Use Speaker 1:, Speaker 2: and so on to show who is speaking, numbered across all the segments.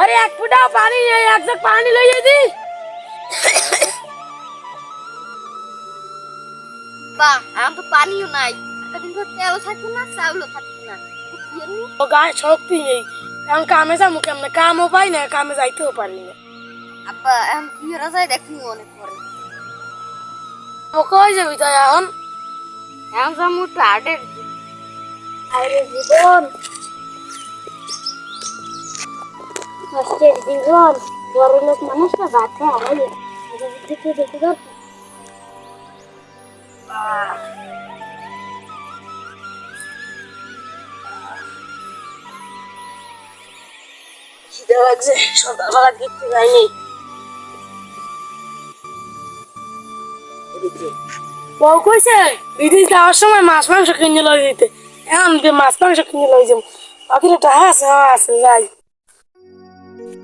Speaker 1: আরে এক ফুটা পানি নেই এক জগ পানি লই যাই দি
Speaker 2: বা আমার তো পানিও নাই। কদিন পর তেলও থাকবে না চাউলও থাকবে না?
Speaker 1: ও গায়ে শক্তি নেই। এখন কামে যাব কেমনে? কামও পাই না কামে যাইতেও পারি না।
Speaker 2: আব্বা এখন কি হরা যায় দেখি অনেক পরে।
Speaker 1: ও কই যাবি তাই এখন?
Speaker 2: এখন যাব একটু হাটের
Speaker 1: আরে জীবন। কষ্টের জীবন বড় লোক মানুষটা বাঁচে আড়াই দেখে দেখে ধর খিদে লাগছে সকালবেলা কিচ্ছু যায়নি বউ কইছে বিদেশ যাওয়ার সময় মাছ মাংস কিনে লই দিতে। এখন মাছ মাংস কিনে লই যাব। বাকি টাকা আছে হ্যাঁ আছে যাই।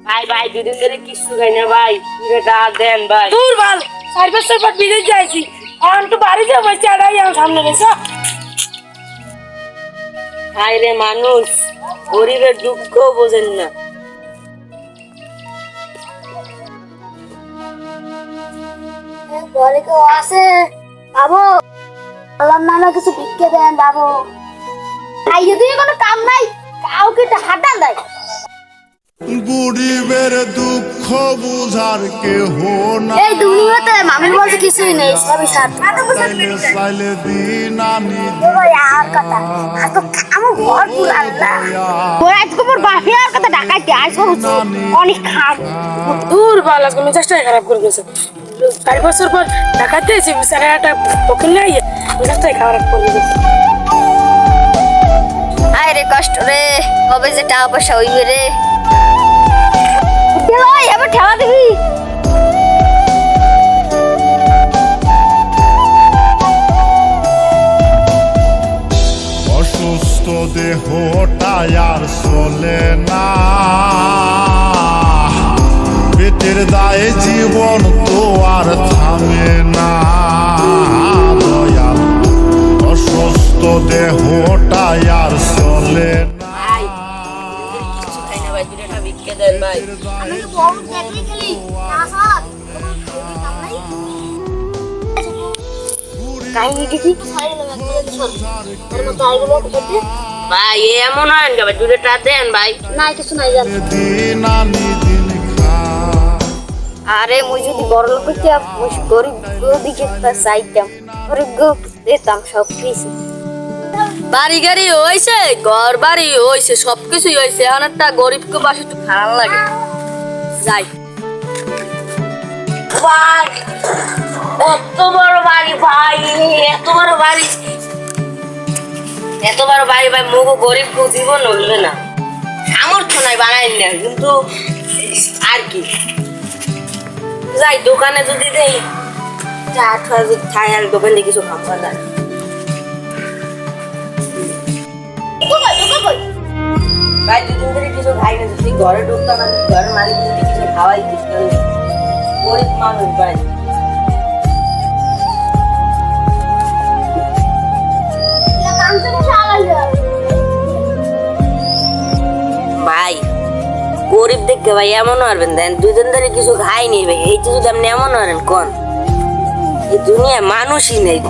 Speaker 3: ভাই ভাই দুদিন ধরে কিচ্ছু খাই না ভাই। দেন ভাই।
Speaker 1: দূর বাল চার বছর পর বিদেশ যাইছি। এখন তো বাড়ি যাব চাড়াই আমার সামনে
Speaker 3: হাই রে মানুষ গরিবের দুঃখ বোঝেন না।
Speaker 2: ঘরে কেউ আছে? বাবু আল্লাহর নামে কিছু ভিক্ষে দেন বাবু। তাই যদি কোনো কাম নাই? কাউকে একটা হাঁটা দেয়।
Speaker 4: গরিবের দুঃখ বুঝার কেহ না
Speaker 2: এই দুনিয়াতে মামির বলতে কিছুই নেই সবই
Speaker 4: চাইলে দিন
Speaker 2: আর কথা। আর তো ওরা আজকে মোর কথা ডাকাইতে আজকে হচ্ছে অনেক খাম
Speaker 1: দূর বাল আজকে মেজাজটাই খারাপ করে গেছে চার বছর পর ঢাকাতে এসে বিচারে একটা পকেট নাই মেজাজটাই খারাপ করে গেছে
Speaker 2: আয় রে কষ্ট রে কবে যে টাকা পয়সা হইবে রে। লই এবার ঠেলা দিবি।
Speaker 4: অসুস্থ দেহটাই আর চলে না। পেটের দায়ে জীবন তো আর থামে না। দয়াল, অসুস্থ দেহটাই আর চলে না।
Speaker 3: ভিক্ষে ভাই
Speaker 2: আমি খেলি। আসল
Speaker 3: এমন হয় না ভাই দুটা দেন ভাই।
Speaker 2: নাই কিছু নাই জান আরে মুই যদি বড় লোক হইতাম মুই গরিব দিকে চাইতাম। গরিব দিতাম সব কিছু।
Speaker 3: বাড়ি গাড়ি হয়েছে ঘর বাড়ি হয়েছে সবকিছুই হয়েছে এখন একটা গরিবকে পাশে একটু খারাপ লাগে। যাই। ভাই এত বড় বাড়ি ভাই, এত বড় বাড়ি। এত বড় বাড়ি ভাই মুখ গরিব জীবন হইবে না। সামর্থ্য নাই বানাই না, কিন্তু আর কি। যাই, দোকানে যদি দেই চা ঠা যদি খাই আর দোকানে কিছু খাবার না ভাই দুদিন ধরে কিছু খাই না যদি ঘরে ঢুকতাম ঘরের মালিক যদি কিছু খাওয়াই দিস গরিব মানুষ ভাই ভাই, গরিব দেখে ভাই এমন হারবেন দেন দুদিন ধরে কিছু খাইনি ভাই, এইটা যদি আপনি এমন হারেন কোন? এই দুনিয়ায় মানুষই নেই।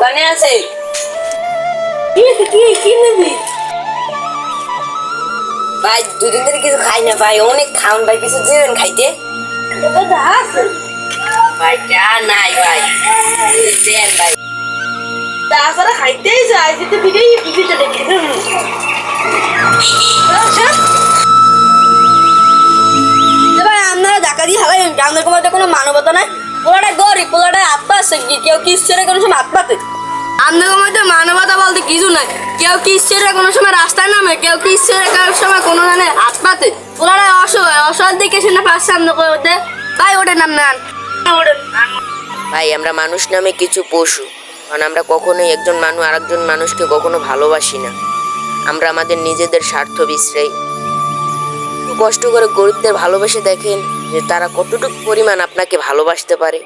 Speaker 3: দোকানে আছে। কি কি কি ভাই দুদিন ধরে কিছু খাই না ভাই। অনেক খাওন ভাই। কিছু দেবেন খাইতে। ভাই চা নাই ভাই। দেন ভাই।
Speaker 1: তাছাড়া খাইতেই যায় যেতে দেখে
Speaker 3: আপনারা টাকা দিয়ে হালাই আমাদের কোনো মানবতা নাই। পোলাটা গরিব পোলাটা পাচ্ছে কেউ কিসের কোনো সময় হাত পাতে আপনাদের মধ্যে মানবতা বলতে কিছু নাই। কেউ কিসের কোনো সময় রাস্তায় নামে, কেউ কিসের কোনো সময় কোনো মানে হাত পোলাটা অসহায় অসহায় দিকে সে না পাচ্ছে আপনার মধ্যে ভাই, ওটার নাম নেন। ভাই, আমরা মানুষ নামে কিছু পশু। কারণ আমরা কখনোই একজন মানুষ আরেকজন মানুষকে কখনো ভালোবাসি না। আমরা আমাদের নিজেদের স্বার্থ বিশ্রাই কষ্ট করে গরিবদের ভালোবেসে দেখেন
Speaker 5: যে তারা কতটুকু পরিমাণ আপনাকে ভালোবাসতে পারে।